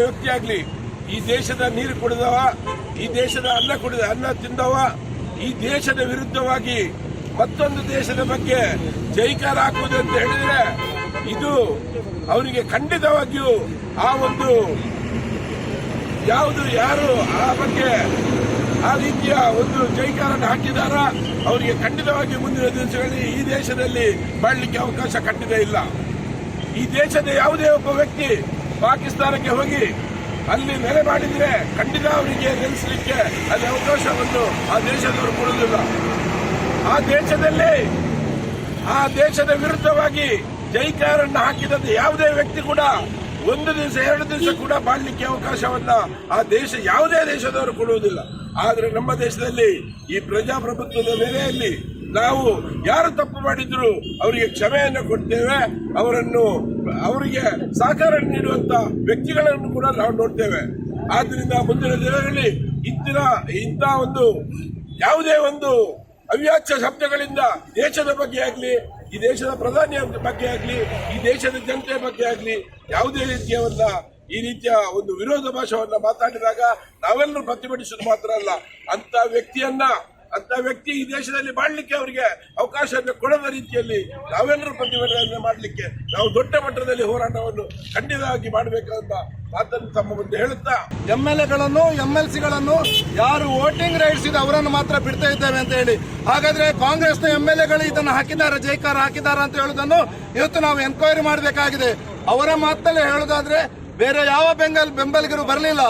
ವ್ಯಕ್ತಿ ಆಗ್ಲಿ. ಈ ದೇಶದ ನೀರು ಕುಡಿದವ, ಈ ದೇಶದ ಅನ್ನ ಕುಡಿದ, ಅನ್ನ ತಿಂದವ, ಈ ದೇಶದ ವಿರುದ್ಧವಾಗಿ ಮತ್ತೊಂದು ದೇಶದ ಬಗ್ಗೆ ಜೈಕಾರ ಹಾಕುವುದು ಅಂತ ಹೇಳಿದ್ರೆ ಇದು ಅವರಿಗೆ ಖಂಡಿತವಾಗಿಯೂ ಆ ಒಂದು ಯಾವುದು, ಯಾರು ಆ ಬಗ್ಗೆ ಆ ರೀತಿಯ ಒಂದು ಜೈಕಾರನ್ನು ಹಾಕಿದಾರ, ಅವರಿಗೆ ಖಂಡಿತವಾಗಿ ಮುಂದಿನ ದಿವಸಗಳಲ್ಲಿ ಈ ದೇಶದಲ್ಲಿ ಮಾಡಲಿಕ್ಕೆ ಅವಕಾಶ ಖಂಡಿತ ಇಲ್ಲ. ಈ ದೇಶದ ಯಾವುದೇ ಒಬ್ಬ ವ್ಯಕ್ತಿ ಪಾಕಿಸ್ತಾನಕ್ಕೆ ಹೋಗಿ ಅಲ್ಲಿ ನೆಲೆ ಮಾಡಿದ್ರೆ ಖಂಡಿತ ಅವರಿಗೆ ನಿಲ್ಲಿಸಲಿಕ್ಕೆ ಅಲ್ಲಿ ಅವಕಾಶವನ್ನು ಆ ದೇಶದವರು ಕೊಡುವುದಿಲ್ಲ. ಆ ದೇಶದಲ್ಲಿ, ಆ ದೇಶದ ವಿರುದ್ಧವಾಗಿ ಜೈಕಾರನ್ನು ಹಾಕಿದಂತೆ ಯಾವುದೇ ವ್ಯಕ್ತಿ ಕೂಡ ಒಂದು ದಿವಸ, ಎರಡು ದಿವಸ ಕೂಡ ಮಾಡಲಿಕ್ಕೆ ಅವಕಾಶವನ್ನ ಆ ದೇಶ, ಯಾವುದೇ ದೇಶದವರು ಕೊಡುವುದಿಲ್ಲ. ಆದರೆ ನಮ್ಮ ದೇಶದಲ್ಲಿ ಈ ಪ್ರಜಾಪ್ರಭುತ್ವದ ನೆಲೆಯಲ್ಲಿ ನಾವು ಯಾರು ತಪ್ಪು ಮಾಡಿದ್ರು ಅವರಿಗೆ ಕ್ಷಮೆಯನ್ನು ಕೊಡ್ತೇವೆ, ಅವರನ್ನು, ಅವರಿಗೆ ಸಹಕಾರ ನೀಡುವಂತ ವ್ಯಕ್ತಿಗಳನ್ನು ಕೂಡ ನಾವು ನೋಡ್ತೇವೆ. ಆದ್ದರಿಂದ ಮುಂದಿನ ದಿನಗಳಲ್ಲಿ ಇಂದಿನ ಇಂಥ ಒಂದು ಯಾವುದೇ ಒಂದು ಅವ್ಯಾಚ್ಯ ಶಬ್ದಗಳಿಂದ ದೇಶದ ಬಗ್ಗೆ ಆಗಲಿ, ಈ ದೇಶದ ಪ್ರಧಾನಿಯ ಬಗ್ಗೆ ಆಗಲಿ, ಈ ದೇಶದ ಜನತೆಯ ಬಗ್ಗೆ ಆಗಲಿ ಯಾವುದೇ ರೀತಿಯ ಒಂದು ಈ ರೀತಿಯ ಒಂದು ವಿರೋಧ ಭಾಷವನ್ನ ಮಾತಾಡಿದಾಗ ನಾವೆಲ್ಲರೂ ಪ್ರತಿಭಟಿಸುವುದು ಮಾತ್ರ ಅಲ್ಲ. ಅಂತ ವ್ಯಕ್ತಿಯನ್ನ ಅಂತ ವ್ಯಕ್ತಿ ಈ ದೇಶದಲ್ಲಿ ಮಾಡಲಿಕ್ಕೆ ಅವರಿಗೆ ಅವಕಾಶವನ್ನು ಕೊಡದ ರೀತಿಯಲ್ಲಿ ನಾವೆಲ್ಲರೂ ಪ್ರತಿಭಟನೆ ಮಾಡಲಿಕ್ಕೆ ನಾವು ದೊಡ್ಡ ಮಟ್ಟದಲ್ಲಿ ಹೋರಾಟವನ್ನು ಖಂಡಿತವಾಗಿ ಮಾಡಬೇಕಂತ ಮಾತನ್ನು ತಮ್ಮ ಮುಂದೆ ಹೇಳುತ್ತಾ. ಎಂ ಎಲ್ ಎಗಳನ್ನು ಎಂ ಎಲ್ ಸಿಗಳನ್ನು ಯಾರು ವೋಟಿಂಗ್ ರೈಟ್ಸ್ ಇದೆ ಅವರನ್ನು ಮಾತ್ರ ಬಿಡ್ತಾ ಇದ್ದೇವೆ ಅಂತ ಹೇಳಿ. ಹಾಗಾದ್ರೆ ಕಾಂಗ್ರೆಸ್ನ ಎಂ ಎಲ್ ಎಗಳು ಇದನ್ನು ಹಾಕಿದ್ದಾರೆ, ಜೈಕಾರ ಹಾಕಿದ್ದಾರೆ ಅಂತ ಹೇಳುದನ್ನು ಇವತ್ತು ನಾವು ಎನ್ಕ್ವೈರಿ ಮಾಡಬೇಕಾಗಿದೆ. ಅವರ ಮಾತಲ್ಲೇ ಹೇಳುವುದಾದ್ರೆ, ಬೇರೆ ಯಾವ ಬೆಂಗಲ್ ಬೆಂಬಲಿಗರು ಬರಲಿಲ್ಲ.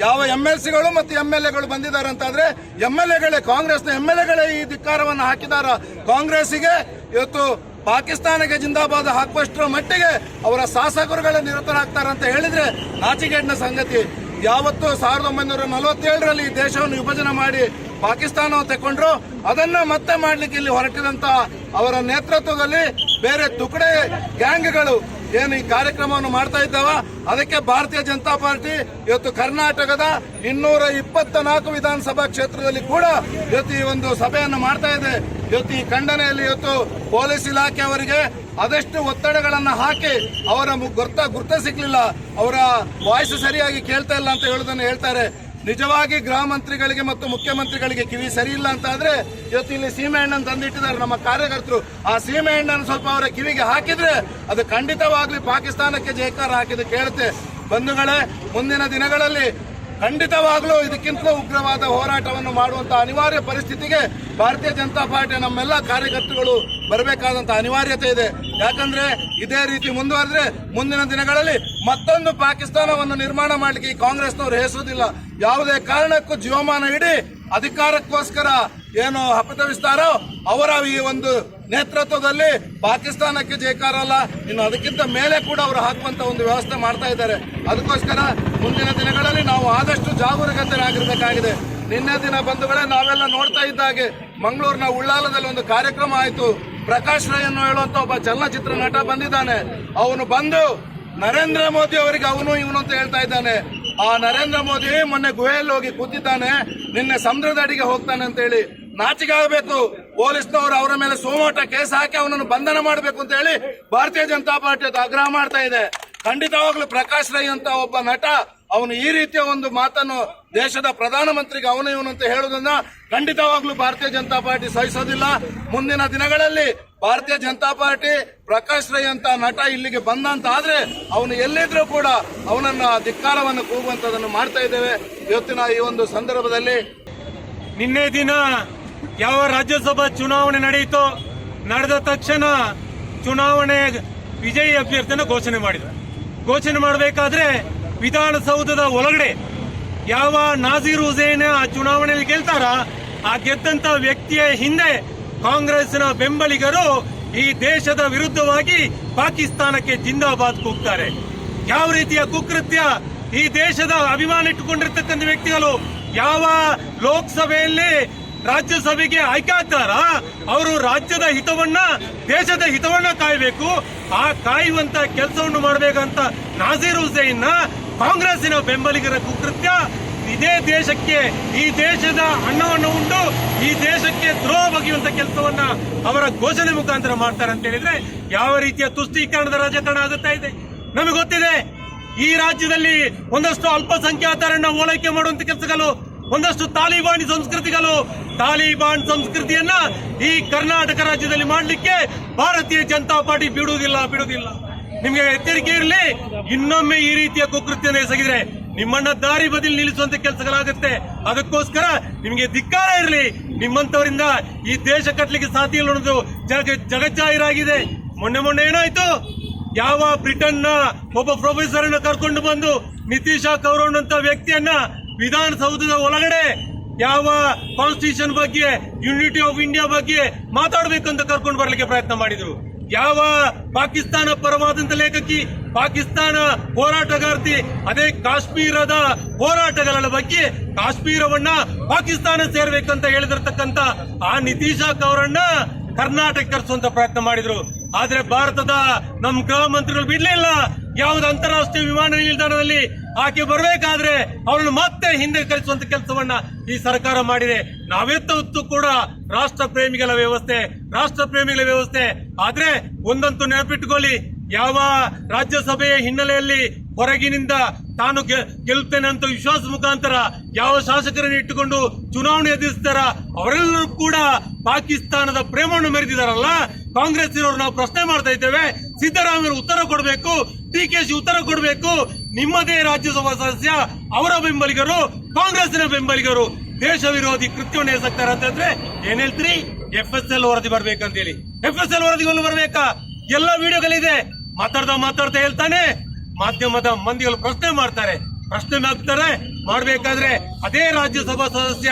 ಯಾವ ಎಂ ಎಲ್ ಸಿಗಳು ಮತ್ತು ಎಂ ಎಲ್ ಎಗಳು ಬಂದಿದ್ದಾರೆ ಅಂತಾದ್ರೆ ಎಂ ಎಲ್ ಎಗಳೇ ಕಾಂಗ್ರೆಸ್ನ ಎಂ ಎಲ್ ಎಗಳೇ ಈ ಧಿಕ್ಕಾರವನ್ನು ಹಾಕಿದಾರ ಕಾಂಗ್ರೆಸ್ಸಿಗೆ ಇವತ್ತು ಪಾಕಿಸ್ತಾನಕ್ಕೆ ಜಿಂದಾಬಾದ್ ಹಾಕುವಷ್ಟರ ಮಟ್ಟಿಗೆ ಅವರ ಶಾಸಕರುಗಳೇ ನಿರತರಾಗ್ತಾರೆ ಅಂತ ಹೇಳಿದ್ರೆ ನಾಚಿಕೆಡ್ನ ಸಂಗತಿ. ಯಾವತ್ತು ಸಾವಿರದ ಒಂಬೈನೂರ ನಲವತ್ತೇಳರಲ್ಲಿ ಈ ದೇಶವನ್ನು ವಿಭಜನೆ ಮಾಡಿ ಪಾಕಿಸ್ತಾನ ತಕೊಂಡ್ರು ಅದನ್ನ ಮತ್ತೆ ಮಾಡ್ಲಿಕ್ಕೆ ಇಲ್ಲಿ ಹೊರಟಿದಂತ ಅವರ ನೇತೃತ್ವದಲ್ಲಿ ಬೇರೆ ತುಕಡೆ ಗ್ಯಾಂಗ್ಗಳು ಏನು ಈ ಕಾರ್ಯಕ್ರಮವನ್ನು ಮಾಡ್ತಾ ಇದ್ದಾವ? ಅದಕ್ಕೆ ಭಾರತೀಯ ಜನತಾ ಪಾರ್ಟಿ ಇವತ್ತು ಕರ್ನಾಟಕದ ಇನ್ನೂರ ಇಪ್ಪತ್ತ ನಾಲ್ಕು ವಿಧಾನಸಭಾ ಕ್ಷೇತ್ರದಲ್ಲಿ ಕೂಡ ಇವತ್ತು ಈ ಒಂದು ಸಭೆಯನ್ನು ಮಾಡ್ತಾ ಇದೆ. ಇವತ್ತು ಈ ಖಂಡನೆಯಲ್ಲಿ ಇವತ್ತು ಪೊಲೀಸ್ ಇಲಾಖೆ ಅವರಿಗೆ ಅದೆಷ್ಟು ಒತ್ತಡಗಳನ್ನ ಹಾಕಿ ಅವರ ಗುರ್ತ ಗುರ್ತ ಸಿಗ್ಲಿಲ್ಲ. ಅವರ ವಾಯ್ಸ್ ಸರಿಯಾಗಿ ಕೇಳ್ತಾ ಇಲ್ಲ ಅಂತ ಹೇಳೋದನ್ನು ಹೇಳ್ತಾರೆ. ನಿಜವಾಗಿ ಗೃಹ ಮಂತ್ರಿಗಳಿಗೆ ಮತ್ತು ಮುಖ್ಯಮಂತ್ರಿಗಳಿಗೆ ಕಿವಿ ಸರಿ ಇಲ್ಲ ಅಂತ ಆದ್ರೆ ಇವತ್ತು ಇಲ್ಲಿ ಸೀಮೆ ಹಣ್ಣನ್ನು ತಂದಿಟ್ಟಿದ್ದಾರೆ ನಮ್ಮ ಕಾರ್ಯಕರ್ತರು. ಆ ಸೀಮೆಹಣ್ಣನ್ನು ಸ್ವಲ್ಪ ಅವರ ಕಿವಿಗೆ ಹಾಕಿದ್ರೆ ಅದು ಖಂಡಿತವಾಗ್ಲಿ ಪಾಕಿಸ್ತಾನಕ್ಕೆ ಜಯಕಾರ ಹಾಕಿದ ಕೇಳುತ್ತೆ. ಬಂಧುಗಳೇ, ಮುಂದಿನ ದಿನಗಳಲ್ಲಿ ಖಂಡಿತವಾಗ್ಲೂ ಇದಕ್ಕಿಂತಲೂ ಉಗ್ರವಾದ ಹೋರಾಟವನ್ನು ಮಾಡುವಂತಹ ಅನಿವಾರ್ಯ ಪರಿಸ್ಥಿತಿಗೆ ಭಾರತೀಯ ಜನತಾ ಪಾರ್ಟಿ ನಮ್ಮೆಲ್ಲ ಕಾರ್ಯಕರ್ತರುಗಳು ಬರಬೇಕಾದಂತಹ ಅನಿವಾರ್ಯತೆ ಇದೆ. ಯಾಕಂದ್ರೆ ಇದೇ ರೀತಿ ಮುಂದುವರೆದ್ರೆ ಮುಂದಿನ ದಿನಗಳಲ್ಲಿ ಮತ್ತೊಂದು ಪಾಕಿಸ್ತಾನವನ್ನು ನಿರ್ಮಾಣ ಮಾಡಲಿಕ್ಕೆ ಈ ಕಾಂಗ್ರೆಸ್ನವರು ಹೆಸರುದಿಲ್ಲ ಯಾವುದೇ ಕಾರಣಕ್ಕೂ ಜೀವಮಾನ ಇಡಿ, ಅಧಿಕಾರಕ್ಕೋಸ್ಕರ ಏನು ಹಪತವಿಸ್ತಾರೋ, ಅವರ ಈ ಒಂದು ನೇತೃತ್ವದಲ್ಲಿ ಪಾಕಿಸ್ತಾನಕ್ಕೆ ಜಯಕಾರ ಅಲ್ಲ, ಇನ್ನು ಅದಕ್ಕಿಂತ ಮೇಲೆ ಕೂಡ ಅವರು ಹಾಕುವಂತ ಒಂದು ವ್ಯವಸ್ಥೆ ಮಾಡ್ತಾ ಇದ್ದಾರೆ. ಅದಕ್ಕೋಸ್ಕರ ಮುಂದಿನ ದಿನಗಳಲ್ಲಿ ನಾವು ಆದಷ್ಟು ಜಾಗರೂಕತರಾಗಿರಬೇಕಾಗಿದೆ ನಿನ್ನೆ ದಿನ ಬಂಧುಗಳೇ ನಾವೆಲ್ಲ ನೋಡ್ತಾ ಇದ್ದ ಹಾಗೆ ಮಂಗಳೂರಿನ ಉಳ್ಳಾಲದಲ್ಲಿ ಒಂದು ಕಾರ್ಯಕ್ರಮ ಆಯಿತು. ಪ್ರಕಾಶ್ ರೈ ಅನ್ನು ಹೇಳುವಂತ ಒಬ್ಬ ಚಲನಚಿತ್ರ ನಟ ಬಂದಿದ್ದಾನೆ. ಅವನು ಬಂದು ನರೇಂದ್ರ ಮೋದಿ ಅವರಿಗೆ ಅವನು ಇವನು ಅಂತ ಹೇಳ್ತಾ ಇದ್ದಾನೆ. ಆ ನರೇಂದ್ರ ಮೋದಿ ಮೊನ್ನೆ ಗುಹೆಯಲ್ಲಿ ಹೋಗಿ ಕೂತಿದ್ದಾನೆ. ನಿನ್ನೆ ಸಮುದ್ರದ ಅಡಿಗೆ ಹೋಗ್ತಾನೆ ಅಂತ ಹೇಳಿ. ನಾಚಿಕೆ ಆಗಬೇಕು ಪೊಲೀಸ್ನವರು ಅವರ ಮೇಲೆ ಸೋಮೋಟ ಕೇಸ್ ಹಾಕಿ ಅವನನ್ನು ಬಂಧನ ಮಾಡಬೇಕು ಅಂತ ಹೇಳಿ ಭಾರತೀಯ ಜನತಾ ಪಾರ್ಟಿ ಅದು ಆಗ್ರಹ ಮಾಡ್ತಾ ಇದೆ. ಖಂಡಿತವಾಗ್ಲೂ ಪ್ರಕಾಶ್ ರೈ ಅಂತ ಒಬ್ಬ ನಟ, ಅವನು ಈ ರೀತಿಯ ಒಂದು ಮಾತನ್ನು ದೇಶದ ಪ್ರಧಾನಮಂತ್ರಿಗೆ ಅವನು ಇವನು ಅಂತ ಹೇಳುವುದನ್ನ ಖಂಡಿತವಾಗ್ಲೂ ಭಾರತೀಯ ಜನತಾ ಪಾರ್ಟಿ ಸಹಿಸೋದಿಲ್ಲ. ಮುಂದಿನ ದಿನಗಳಲ್ಲಿ ಭಾರತೀಯ ಜನತಾ ಪಾರ್ಟಿ ಪ್ರಕಾಶ್ ರೈ ಅಂತ ನಟ ಇಲ್ಲಿಗೆ ಬಂದ ಅಂತ ಆದ್ರೆ ಅವನು ಎಲ್ಲಿದ್ರೂ ಕೂಡ ಅವನನ್ನ ಧಿಕ್ಕಾರವನ್ನು ಕೂಗುವಂತದನ್ನು ಮಾಡ್ತಾ ಇದ್ದೇವೆ. ಇವತ್ತಿನ ಈ ಒಂದು ಸಂದರ್ಭದಲ್ಲಿ ನಿನ್ನೆ ದಿನ ಯಾವ ರಾಜ್ಯಸಭಾ ಚುನಾವಣೆ ನಡೆಯಿತೋ, ನಡೆದ ತಕ್ಷಣ ಚುನಾವಣೆ ವಿಜಯಿ ಅಭ್ಯರ್ಥಿಯನ್ನು ಘೋಷಣೆ ಮಾಡಿದ್ರು. ಘೋಷಣೆ ಮಾಡಬೇಕಾದ್ರೆ ವಿಧಾನಸೌಧದ ಒಳಗಡೆ ಯಾವ ನಾಜೀರ್ ಹುಸೇನ್ ಆ ಚುನಾವಣೆಯಲ್ಲಿ ಗೆಲ್ತಾರ? ಆ ಗೆದ್ದಂತ ವ್ಯಕ್ತಿಯ ಹಿಂದೆ ಕಾಂಗ್ರೆಸ್ನ ಬೆಂಬಲಿಗರು ಈ ದೇಶದ ವಿರುದ್ಧವಾಗಿ ಪಾಕಿಸ್ತಾನಕ್ಕೆ ಜಿಂದಾಬಾದ್ ಕೂಗ್ತಾರೆ. ಯಾವ ರೀತಿಯ ಕುಕೃತ್ಯ ಈ ದೇಶದ ಅಭಿಮಾನ ಇಟ್ಟುಕೊಂಡಿರ್ತಕ್ಕಂಥ ವ್ಯಕ್ತಿಗಳು? ಯಾವ ಲೋಕಸಭೆಯಲ್ಲಿ ರಾಜ್ಯಸಭೆಗೆ ಆಯ್ಕೆ ಆಗ್ತಾರ ಅವರು ರಾಜ್ಯದ ಹಿತವನ್ನ, ದೇಶದ ಹಿತವನ್ನ ಕಾಯಬೇಕು. ಆ ಕಾಯುವಂತ ಕೆಲಸವನ್ನು ಮಾಡಬೇಕಂತ ನಾಜೀರ್ ಹುಸೇನ್ ಕಾಂಗ್ರೆಸ್ಸಿನ ಬೆಂಬಲಿಗರ ಕುಕೃತ್ಯ. ಇದೇ ದೇಶಕ್ಕೆ, ಈ ದೇಶದ ಅನ್ನವನ್ನು ಉಂಟು, ಈ ದೇಶಕ್ಕೆ ದ್ರೋಹ ಬಗೆಯುವಂತ ಕೆಲಸವನ್ನ ಅವರ ಘೋಷಣೆ ಮುಖಾಂತರ ಮಾಡ್ತಾರೆ ಅಂತ ಹೇಳಿದ್ರೆ ಯಾವ ರೀತಿಯ ತುಷ್ಟೀಕರಣದ ರಾಜಕಾರಣ ಆಗುತ್ತಾ ಇದೆ? ನಮಗೆ ಗೊತ್ತಿದೆ, ಈ ರಾಜ್ಯದಲ್ಲಿ ಒಂದಷ್ಟು ಅಲ್ಪಸಂಖ್ಯಾತರನ್ನ ಓಲೈಕೆ ಮಾಡುವಂತ ಕೆಲಸಗಳು ಒಂದಷ್ಟು ತಾಲಿಬಾನಿ ಸಂಸ್ಕೃತಿಗಳು, ತಾಲಿಬಾನ್ ಸಂಸ್ಕೃತಿಯನ್ನ ಈ ಕರ್ನಾಟಕ ರಾಜ್ಯದಲ್ಲಿ ಮಾಡಲಿಕ್ಕೆ ಭಾರತೀಯ ಜನತಾ ಪಾರ್ಟಿ ಬಿಡುವುದಿಲ್ಲ ಬಿಡುವುದಿಲ್ಲ. ನಿಮಗೆ ಎಚ್ಚರಿಕೆ ಇರಲಿ, ಇನ್ನೊಮ್ಮೆ ಈ ರೀತಿಯ ಕುಕೃತ್ಯನ ಎಸಗಿದ್ರೆ ನಿಮ್ಮನ್ನ ದಾರಿ ಬದಲು ನಿಲ್ಲಿಸುವಂತ ಕೆಲಸಗಳಾಗುತ್ತೆ. ಅದಕ್ಕೋಸ್ಕರ ನಿಮಗೆ ಧಿಕ್ಕಾರ ಇರಲಿ. ನಿಮ್ಮಂತವರಿಂದ ಈ ದೇಶ ಕಟ್ಟಲಿಕ್ಕೆ ಸಾಧ್ಯ ಇಲ್ಲ ಜಗ, ಜಗಜ್ಜಾಹಿರಾಗಿದೆ. ಮೊನ್ನೆ ಮೊನ್ನೆ ಏನಾಯ್ತು? ಯಾವ ಬ್ರಿಟನ್ನ ಒಬ್ಬ ಪ್ರೊಫೆಸರ್ ಅನ್ನ ಕರ್ಕೊಂಡು ಬಂದು ನಿತೀಶಾ ಕೌರವ್ ಅಂತ ವ್ಯಕ್ತಿಯನ್ನ ವಿಧಾನಸೌಧದ ಒಳಗಡೆ ಯಾವ ಕಾನ್ಸ್ಟಿಟ್ಯೂಷನ್ ಬಗ್ಗೆ ಯೂನಿಟಿ ಆಫ್ ಇಂಡಿಯಾ ಬಗ್ಗೆ ಮಾತಾಡಬೇಕಂತ ಕರ್ಕೊಂಡು ಬರಲಿಕ್ಕೆ ಪ್ರಯತ್ನ ಮಾಡಿದ್ರು. ಯಾವ ಪಾಕಿಸ್ತಾನ ಪರವಾದಂತ ಲೇಖಕಿ, ಪಾಕಿಸ್ತಾನ ಹೋರಾಟಗಾರ್ತಿ, ಅದೇ ಕಾಶ್ಮೀರದ ಹೋರಾಟಗಳ ಬಗ್ಗೆ ಕಾಶ್ಮೀರವನ್ನ ಪಾಕಿಸ್ತಾನ ಸೇರ್ಬೇಕಂತ ಹೇಳಿದಿರ್ತಕ್ಕಂತ ಆ ನಿತೀಶಾಕ್ ಅವರನ್ನ ಕರ್ನಾಟಕ ಕರೆಸುವಂತ ಪ್ರಯತ್ನ ಮಾಡಿದ್ರು. ಆದ್ರೆ ಭಾರತದ ನಮ್ಮ ಗೃಹ ಮಂತ್ರಿಗಳು ಬಿಡ್ಲಿಲ್ಲ. ಯಾವ್ದು ಅಂತಾರಾಷ್ಟ್ರೀಯ ವಿಮಾನ ನಿಲ್ದಾಣದಲ್ಲಿ ಆಕೆ ಬರಬೇಕಾದ್ರೆ ಅವಳನ್ನು ಮತ್ತೆ ಹಿಂದೆ ಕಳಿಸುವಂತ ಕೆಲಸವನ್ನ ಈ ಸರ್ಕಾರ ಮಾಡಿದೆ. ನಾವೆತ್ತೊತ್ತು ಕೂಡ ರಾಷ್ಟ್ರ ಪ್ರೇಮಿಗಳ ವ್ಯವಸ್ಥೆ, ರಾಷ್ಟ್ರ ಪ್ರೇಮಿಗಳ ವ್ಯವಸ್ಥೆ. ಆದ್ರೆ ಒಂದಂತೂ ನೆನಪಿಟ್ಕೊಳ್ಳಿ, ಯಾವ ರಾಜ್ಯಸಭೆಯ ಹಿನ್ನೆಲೆಯಲ್ಲಿ ಹೊರಗಿನಿಂದ ತಾನು ಗೆಲ್ತೇನೆ ಅಂತ ವಿಶ್ವಾಸ ಮುಖಾಂತರ ಯಾವ ಶಾಸಕರನ್ನು ಇಟ್ಟುಕೊಂಡು ಚುನಾವಣೆ ಎದುರಿಸ್ತಾರ, ಅವರೆಲ್ಲರೂ ಕೂಡ ಪಾಕಿಸ್ತಾನದ ಪ್ರೇಮವನ್ನು ಮೆರೆದಿದಾರಲ್ಲ ಕಾಂಗ್ರೆಸ್ ಇರೋರು ನಾವು ಪ್ರಶ್ನೆ ಮಾಡ್ತಾ ಇದ್ದೇವೆ ಸಿದ್ದರಾಮಯ್ಯ ಉತ್ತರ ಕೊಡಬೇಕು ಡಿ ಕೆ ಶಿ ಉತ್ತರ ಕೊಡಬೇಕು ನಿಮ್ಮದೇ ರಾಜ್ಯಸಭಾ ಸದಸ್ಯ, ಅವರ ಬೆಂಬಲಿಗರು ಕಾಂಗ್ರೆಸ್ನ ಬೆಂಬಲಿಗರು, ದೇಶ ವಿರೋಧಿ ಕೃತ್ಯವನ್ನು ಎಸಗ್ತಾರೆ ಅಂತಂದ್ರೆ ಏನ್ ಹೇಳ್ತೀರಿ? ಎಫ್ ಎಸ್ ಎಲ್ ವರದಿ ಬರ್ಬೇಕಂತ ಹೇಳಿ ಎಫ್ ಎಸ್ ಎಲ್ ವರದಿಗಳು ಬರ್ಬೇಕಾ? ಎಲ್ಲ ವಿಡಿಯೋಗಳಿದೆ. ಮಾತಾಡ್ತಾ ಮಾತಾಡ್ತಾ ಹೇಳ್ತಾನೆ. ಮಾಧ್ಯಮದ ಮಂದಿಗಳು ಪ್ರಶ್ನೆ ಮಾಡ್ತಾರೆ. ಪ್ರಶ್ನೆ ಮಾಡ್ತಾರೆ ಮಾಡ್ಬೇಕಾದ್ರೆ ಅದೇ ರಾಜ್ಯಸಭಾ ಸದಸ್ಯ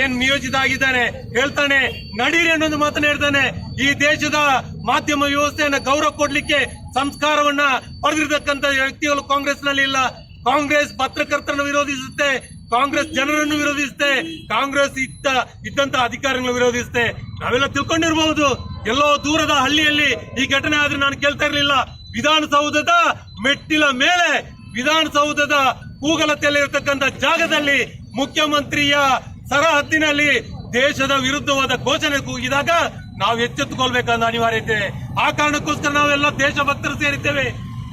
ಏನ್ ನಿಯೋಜಿತ ಆಗಿದ್ದಾನೆ ಹೇಳ್ತಾನೆ, ನಡೀರಿ ಅನ್ನೊಂದು ಮಾತನ್ನ ಹೇಳ್ತಾನೆ. ಈ ದೇಶದ ಮಾಧ್ಯಮ ವ್ಯವಸ್ಥೆಯನ್ನ ಗೌರವ ಕೊಡ್ಲಿಕ್ಕೆ ಸಂಸ್ಕಾರವನ್ನ ಪಡೆದಿರ್ತಕ್ಕಂಥ ವ್ಯಕ್ತಿಗಳು ಕಾಂಗ್ರೆಸ್ನಲ್ಲಿ ಇಲ್ಲ. ಕಾಂಗ್ರೆಸ್ ಪತ್ರಕರ್ತರನ್ನು ವಿರೋಧಿಸುತ್ತೆ, ಕಾಂಗ್ರೆಸ್ ಜನರನ್ನು ವಿರೋಧಿಸುತ್ತೆ, ಕಾಂಗ್ರೆಸ್ ಇದ್ದ, ಇದ್ದಂತ ಅಧಿಕಾರಿಗಳು ವಿರೋಧಿಸುತ್ತೆ. ನಾವೆಲ್ಲ ತಿಳ್ಕೊಂಡಿರಬಹುದು ಎಲ್ಲೋ ದೂರದ ಹಳ್ಳಿಯಲ್ಲಿ ಈ ಘಟನೆ ಆದ್ರೆ ನಾನು ಕೇಳ್ತಾ ಇರಲಿಲ್ಲ. ವಿಧಾನಸೌಧದ ಮೆಟ್ಟಿಲ ಮೇಲೆ, ವಿಧಾನಸೌಧದ ಕೂಗಲತೆಯಲ್ಲಿರತಕ್ಕಂತ ಜಾಗದಲ್ಲಿ ಮುಖ್ಯಮಂತ್ರಿಯ ಸರಹದ್ದಿನಲ್ಲಿ ದೇಶದ ವಿರುದ್ಧವಾದ ಘೋಷಣೆ ಕೂಗಿದಾಗ ನಾವು ಎಚ್ಚೆತ್ತುಕೊಳ್ಬೇಕಾದ ಅನಿವಾರ್ಯತೆ. ಆ ಕಾರಣಕ್ಕೋಸ್ಕರ ನಾವೆಲ್ಲ ದೇಶಭಕ್ತರು ಸೇರಿದ್ದೇವೆ.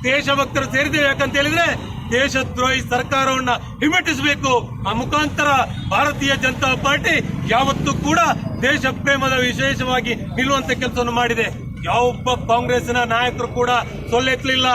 ದೇಶಭಕ್ತರು ಸೇರಿದ್ದೇವೆ ಯಾಕಂತ ಹೇಳಿದ್ರೆ ದೇಶದ್ರೋಹಿ ಸರ್ಕಾರವನ್ನ ಹಿಮ್ಮೆಟ್ಟಿಸಬೇಕು. ಆ ಮುಖಾಂತರ ಭಾರತೀಯ ಜನತಾ ಪಾರ್ಟಿ ಯಾವತ್ತೂ ಕೂಡ ದೇಶ ಪ್ರೇಮದ ವಿಶೇಷವಾಗಿ ನಿಲ್ಲುವಂತ ಕೆಲಸವನ್ನು ಮಾಡಿದೆ. ಯಾವೊಬ್ಬ ಕಾಂಗ್ರೆಸ್ನ ನಾಯಕರು ಕೂಡ ಸೊಲ್ಲೆತ್ತಲಿಲ್ಲ.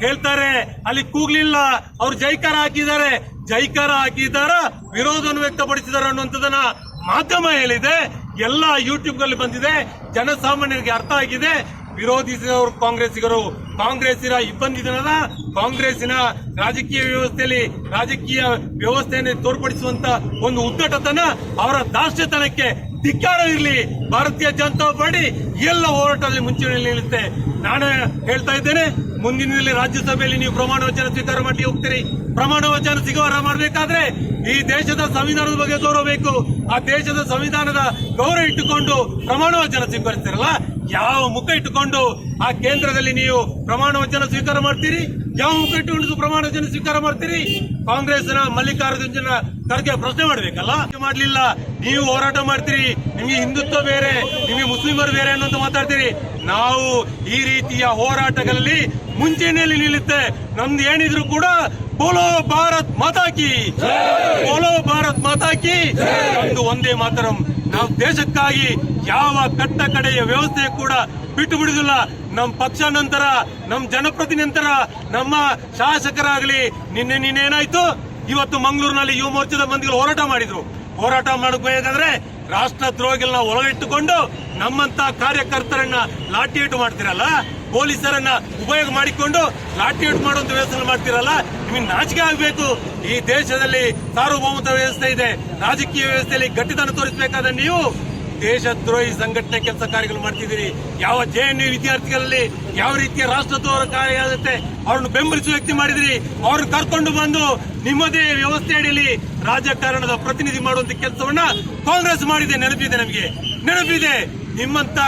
ಹೇಳ್ತಾರೆ, ಅಲ್ಲಿ ಕೂಗ್ಲಿಲ್ಲ, ಅವ್ರು ಜೈಕಾರ ಹಾಕಿದ್ದಾರೆ. ಜೈಕಾರ ಹಾಕಿದಾರ ವಿರೋಧವನ್ನು ವ್ಯಕ್ತಪಡಿಸಿದಾರ ಅನ್ನುವಂಥದ್ದನ್ನ ಮಾಧ್ಯಮ ಹೇಳಿದೆ. ಎಲ್ಲ ಯೂಟ್ಯೂಬ್ ಅಲ್ಲಿ ಬಂದಿದೆ. ಜನಸಾಮಾನ್ಯರಿಗೆ ಅರ್ಥ ಆಗಿದೆ. ವಿರೋಧಿಸಿದವರು ಕಾಂಗ್ರೆಸ್ಸಿಗರು. ಕಾಂಗ್ರೆಸ್ಸಿನ ಇಬ್ಬಂದಿ ದಿನದ ಕಾಂಗ್ರೆಸ್ಸಿನ ರಾಜಕೀಯ ವ್ಯವಸ್ಥೆಯಲ್ಲಿ ರಾಜಕೀಯ ವ್ಯವಸ್ಥೆಯನ್ನು ತೋರ್ಪಡಿಸುವಂತ ಒಂದು ಉದ್ದಟತನ ಅವರ ದಾಷ್ಟ್ಯತನಕ್ಕೆ ಧಿಕ್ಕಾರ ಇರಲಿ. ಭಾರತೀಯ ಜನತಾ ಪಾರ್ಟಿ ಎಲ್ಲ ಹೋರಾಟದಲ್ಲಿ ಮುಂಚೂಣಿಯಲ್ಲಿ ನಿಲ್ಲುತ್ತೆ. ನಾನು ಹೇಳ್ತಾ ಇದ್ದೇನೆ ಮುಂದಿನ ದಿನದಲ್ಲಿ ರಾಜ್ಯಸಭೆಯಲ್ಲಿ ನೀವು ಪ್ರಮಾಣ ವಚನ ಸ್ವೀಕಾರ ಮಾಡಿ ಹೋಗ್ತೀರಿ. ಪ್ರಮಾಣ ವಚನ ಸ್ವೀಕಾರ ಮಾಡಬೇಕಾದ್ರೆ ಈ ದೇಶದ ಸಂವಿಧಾನದ ಬಗ್ಗೆ ಗೌರವ ಬೇಕು. ಆ ದೇಶದ ಸಂವಿಧಾನದ ಗೌರವ ಇಟ್ಟುಕೊಂಡು ಪ್ರಮಾಣ ವಚನ ಸ್ವೀಕರಿಸ್ತೀರಲ್ಲ ಯಾವ ಮುಖ ಇಟ್ಟುಕೊಂಡು ಆ ಕೇಂದ್ರದಲ್ಲಿ ನೀವು ಪ್ರಮಾಣ ವಚನ ಸ್ವೀಕಾರ ಮಾಡ್ತೀರಿ? ಯಾವ ಮುಖ ಇಟ್ಟುಕೊಂಡು ಪ್ರಮಾಣ ವಚನ ಸ್ವೀಕಾರ ಮಾಡ್ತೀರಿ? ಕಾಂಗ್ರೆಸ್ನ ಮಲ್ಲಿಕಾರ್ಜುನ ಖರ್ಗೆ ಪ್ರಶ್ನೆ ಮಾಡ್ಬೇಕಲ್ಲ? ಮಾಡ್ಲಿಲ್ಲ. ನೀವು ಹೋರಾಟ ಮಾಡ್ತೀರಿ. ನಿಮಗೆ ಹಿಂದುತ್ವ ಬೇರೆ ನಿಮಗೆ ಮುಸ್ಲಿಮರು ಬೇರೆ ಅನ್ನೋದು ಮಾತಾಡ್ತೀರಿ. ನಾವು ಈ ರೀತಿಯ ಹೋರಾಟಗಳಲ್ಲಿ ಮುಂಚೂಣಿಯಲ್ಲಿ ನಿಲ್ಲುತ್ತೆ. ನಮ್ದು ಏನಿದ್ರು ಕೂಡ ಬೋಲೋ ಭಾರತ್ ಮಾತಾಕಿ ಬೋಲೋ ಭಾರತ್ ಮಾತಾಕಿ ಒಂದು ಒಂದೇ ಮಾತರಂ. ನಾವು ದೇಶಕ್ಕಾಗಿ ಯಾವ ಕಟ್ಟ ಕಡೆಯ ವ್ಯವಸ್ಥೆ ಕೂಡ ಬಿಟ್ಟು ಬಿಡುದಿಲ್ಲ ನಮ್ಮ ಪಕ್ಷ ನಂತರ ನಮ್ಮ ಜನಪ್ರತಿನಿಧಿ ನಂತರ, ನಮ್ಮ ಶಾಸಕರಾಗಲಿ ನಿನ್ನೆ ಏನಾಯ್ತು ಇವತ್ತು ಮಂಗಳೂರಿನಲ್ಲಿ ಯುವ ಮೋರ್ಚಾದ ಮಂದಿಗಳು ಹೋರಾಟ ಮಾಡಿದ್ರು. ಹೋರಾಟ ಮಾಡಬೇಕಾದ್ರೆ ರಾಷ್ಟ್ರ ದ್ರೋಹಿಗಳನ್ನ ಒಳಗಿಟ್ಟುಕೊಂಡು ನಮ್ಮಂತ ಕಾರ್ಯಕರ್ತರನ್ನ ಲಾಠಿ ಏಟು ಮಾಡ್ತಿರಲ್ಲ? ಪೊಲೀಸರನ್ನ ಉಪಯೋಗ ಮಾಡಿಕೊಂಡು ಲಾಠಿ ಏಟು ಮಾಡುವಂತ ವ್ಯವಸ್ಥೆ ಮಾಡ್ತಿರಲ್ಲ? ನಿಮಗೆ ನಾಚಿಕೆ ಆಗಬೇಕು. ಈ ದೇಶದಲ್ಲಿ ಸಾರ್ವಭೌಮತ ವ್ಯವಸ್ಥೆ ಇದೆ. ರಾಜಕೀಯ ವ್ಯವಸ್ಥೆಯಲ್ಲಿ ಗಟ್ಟಿತನ ತೋರಿಸಬೇಕಾದ ನೀವು ದೇಶದ್ರೋಹಿ ಸಂಘಟನೆ ಕೆಲಸ ಕಾರ್ಯಗಳು ಮಾಡ್ತಿದ್ದೀರಿ. ಯಾವ ಜೆ ಎನ್ ಯು ವಿದ್ಯಾರ್ಥಿಗಳಲ್ಲಿ ಯಾವ ರೀತಿಯ ರಾಷ್ಟ್ರದ್ರೋಹ ಕಾರ್ಯ ಆಗುತ್ತೆ ಅವ್ರನ್ನ ಬೆಂಬಲಿಸುವ ವ್ಯಕ್ತಿ ಮಾಡಿದಿರಿ. ಅವ್ರನ್ನ ಕರ್ಕೊಂಡು ಬಂದು ನಿಮ್ಮದೇ ವ್ಯವಸ್ಥೆ ಅಡಿಯಲ್ಲಿ ರಾಜಕಾರಣದ ಪ್ರತಿನಿಧಿ ಮಾಡುವಂತ ಕೆಲಸವನ್ನ ಕಾಂಗ್ರೆಸ್ ಮಾಡಿದೆ. ನೆನಪಿದೆ ನಮಗೆ. ನೆನಪಿದೆ. ನಿಮ್ಮಂತ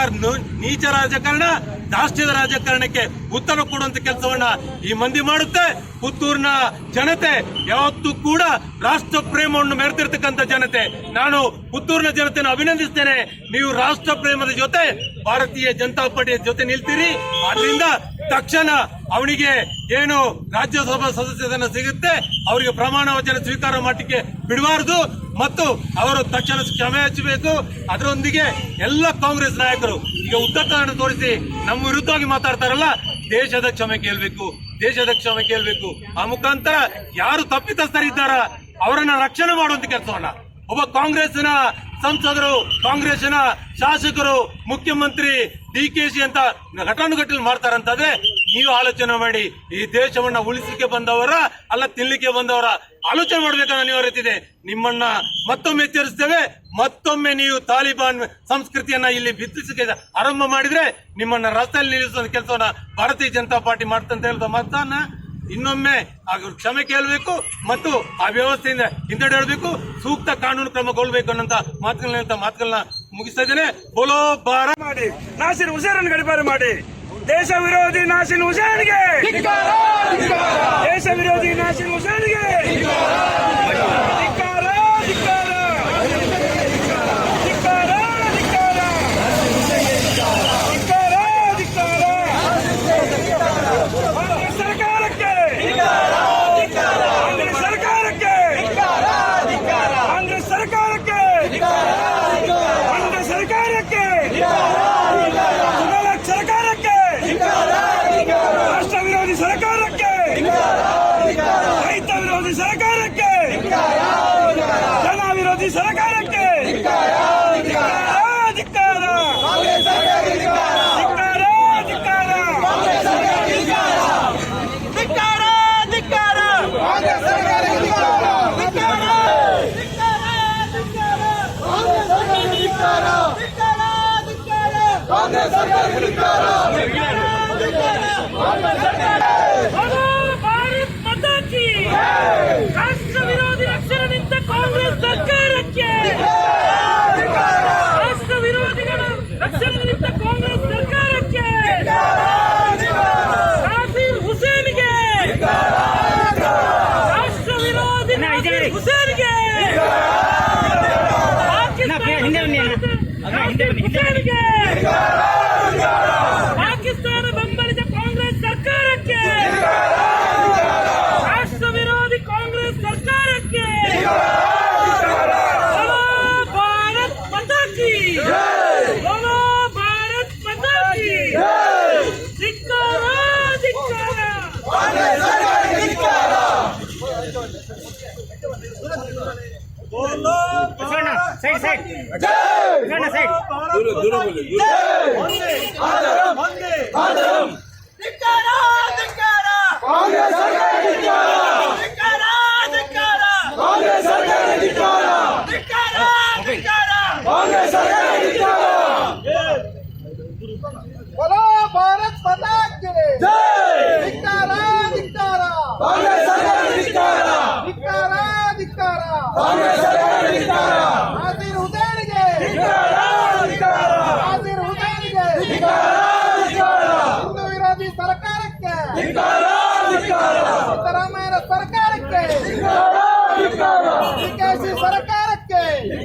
ನೀಚ ರಾಜಕಾರಣ ದಾಷ್ಟ್ಯದ ರಾಜಕಾರಣಕ್ಕೆ ಉತ್ತರ ಕೊಡುವಂತ ಕೆಲಸವನ್ನ ಈ ಮಂದಿ ಮಾಡುತ್ತೆ. ಪುತ್ತೂರಿನ ಜನತೆ ಯಾವತ್ತೂ ಕೂಡ ರಾಷ್ಟ್ರ ಪ್ರೇಮವನ್ನು ಮೆರೆತಿರ್ತಕ್ಕಂಥ ಜನತೆ. ನಾನು ಪುತ್ತೂರಿನ ಜನತೆಯನ್ನು ಅಭಿನಂದಿಸ್ತೇನೆ. ನೀವು ರಾಷ್ಟ್ರ ಪ್ರೇಮದ ಜೊತೆ ಭಾರತೀಯ ಜನತಾ ಪಾರ್ಟಿಯ ಜೊತೆ ನಿಲ್ತೀರಿ. ಆದ್ರಿಂದ ತಕ್ಷಣ ಅವನಿಗೆ ಏನು ರಾಜ್ಯಸಭಾ ಸದಸ್ಯತನ ಸಿಗುತ್ತೆ, ಅವರಿಗೆ ಪ್ರಮಾಣ ವಚನ ಸ್ವೀಕಾರ ಮಾಡಲಿಕ್ಕೆ ಬಿಡಬಾರದು. ಮತ್ತು ಅವರು ತಕ್ಷಣ ಕ್ಷಮೆ ಹಚ್ಚಬೇಕು. ಅದರೊಂದಿಗೆ ಎಲ್ಲ ಕಾಂಗ್ರೆಸ್ ನಾಯಕರು ಈಗ ಉದ್ದತನ ತೋರಿಸಿ ನಮ್ಮ ವಿರುದ್ಧವಾಗಿ ಮಾತಾಡ್ತಾರಲ್ಲ, ದೇಶದ ಕ್ಷಮೆ ಕೇಳಬೇಕು, ದೇಶದ ಕ್ಷಮೆ ಕೇಳಬೇಕು. ಆ ಮುಖಾಂತರ ಯಾರು ತಪ್ಪಿತಸ್ಥರಿದ್ದಾರ, ಅವರನ್ನ ರಕ್ಷಣೆ ಮಾಡುವಂತ ಕೆಲಸವನ್ನ ಒಬ್ಬ ಕಾಂಗ್ರೆಸ್ನ ಸಂಸದರು ಕಾಂಗ್ರೆಸ್ನ ಶಾಸಕರು, ಮುಖ್ಯಮಂತ್ರಿ ಡಿ ಕೆ ಶಿ ಅಂತ ಘಟಾನುಘಟನೆ ಮಾಡ್ತಾರಂತಾದ್ರೆ ನೀವು ಆಲೋಚನೆ ಮಾಡಿ, ಈ ದೇಶವನ್ನ ಉಳಿಸಲಿಕ್ಕೆ ಬಂದವರ ಅಲ್ಲ ತಿನ್ಲಿಕ್ಕೆ ಬಂದವರ ಆಲೋಚನೆ ಮಾಡಬೇಕಾದ ಅನಿವಾರ್ಯತೆ ಇದೆ ನಿಮ್ಮನ್ನ ಮತ್ತೊಮ್ಮೆ ಎಚ್ಚರಿಸ್ತೇವೆ. ಮತ್ತೊಮ್ಮೆ ನೀವು ತಾಲಿಬಾನ್ ಸಂಸ್ಕೃತಿಯನ್ನ ಇಲ್ಲಿ ಬಿತ್ತಿಸಕ್ಕೆ ಆರಂಭ ಮಾಡಿದ್ರೆ ನಿಮ್ಮನ್ನ ರಸ್ತೆಯಲ್ಲಿ ನಿಲ್ಲಿಸುವ ಕೆಲಸವನ್ನ ಭಾರತೀಯ ಜನತಾ ಪಾರ್ಟಿ ಮಾಡ್ತಂತ ಹೇಳಿದ ಮತನ್ನ ಇನ್ನೊಮ್ಮೆ ಅವ್ರ ಕ್ಷಮೆ ಕೇಳಬೇಕು ಮತ್ತು ಆ ವ್ಯವಸ್ಥೆಯಿಂದ ಹೇಳಬೇಕು ಸೂಕ್ತ ಕಾನೂನು ಕ್ರಮಗೊಳ್ಬೇಕು ಅನ್ನೋಂತ ಮಾತುಗಳನ್ನ ಮಾತುಗಳನ್ನ ಮುಗಿಸ್ತಾ ಇದ್ದೇನೆ. ಬೋಲೋ ಬಾರ ಮಾಡಿ, ನಾಸಿರ್ ಹುಸೇನ್ ಗಡಿಪಾರು ಮಾಡಿ. ದೇಶ ವಿರೋಧಿ ನಾಸಿರ್ ಹುಸೇನ್ಗೆ. ದೇಶ ವಿರೋಧಿ ನಾಸಿರ್ ಹುಸೇನ್ಗೆ ಧಿಕ್ಕಾರ, ಧಿಕ್ಕಾರ. ಧಿಕ್ಕಾರ, ಧಿಕ್ಕಾರ. ಧಿಕ್ಕಾರ, ಧಿಕ್ಕಾರ. ಕಾಂಗ್ರೆಸ್ ಸರ್ಕಾರಕ್ಕೆ ಕಾಂಗ್ರೆಸ್ ಸರ್ಕಾರಕ್ಕೆ ಕಾಂಗ್ರೆಸ್ ಸರ್ಕಾರಕ್ಕೆ ಕಾಂಗ್ರೆಸ್ ಸರ್ಕಾರಕ್ಕೆ ಚುನಾವಣಾ ಸರ್ಕಾರಕ್ಕೆ ರಾಷ್ಟ್ರ ವಿರೋಧಿ ಸರ್ಕಾರಕ್ಕೆ! ರೈತ ವಿರೋಧಿ ಸರ್ಕಾರಕ್ಕೆ! ಜನ ವಿರೋಧಿ ಸರ್ಕಾರಕ್ಕೆ! ಕಾಂಗ್ರೆಸ್ ಧಿಕ್ಕಾರ. ದೂರ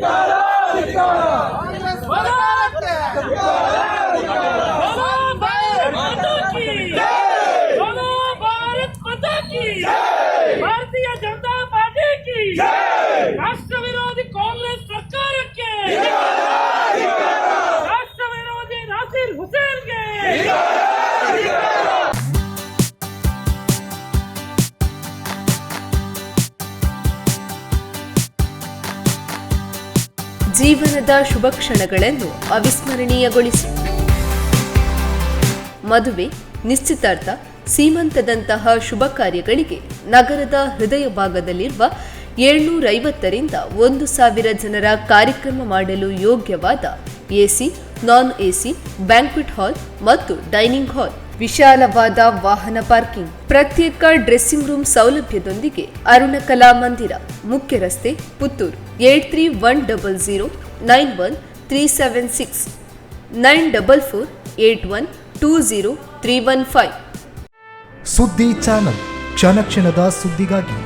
ಸರ್ಕಾರಕ್ಕೆ ಜೀವನದ ಶುಭ ಕ್ಷಣಗಳನ್ನು ಅವಿಸ್ಮರಣೀಯಗೊಳಿಸಿ. ಮದುವೆ, ನಿಶ್ಚಿತಾರ್ಥ, ಸೀಮಂತದಂತಹ ಶುಭ ಕಾರ್ಯಗಳಿಗೆ ನಗರದ ಹೃದಯ ಭಾಗದಲ್ಲಿರುವ ಏಳ್ನೂರ ಐವತ್ತರಿಂದ ಒಂದು ಸಾವಿರ ಜನರ ಕಾರ್ಯಕ್ರಮ ಮಾಡಲು ಯೋಗ್ಯವಾದ AC, non AC, banquet hall ಮತ್ತು ಡೈನಿಂಗ್ ಹಾಲ್, ವಿಶಾಲವಾದ ವಾಹನ ಪಾರ್ಕಿಂಗ್, ಪ್ರತ್ಯೇಕ ಡ್ರೆಸ್ಸಿಂಗ್ ರೂಮ್ ಸೌಲಭ್ಯದೊಂದಿಗೆ ಅರುಣ ಕಲಾ ಮಂದಿರ ಮುಖ್ಯ ರಸ್ತೆ Puttur eight three one double zero nine one three seven six, nine double four eight one two zero three one five. ಸುದ್ದಿ ಚಾನಲ್, ಕ್ಷಣ ಕ್ಷಣದ ಸುದ್ದಿಗಾಗಿ.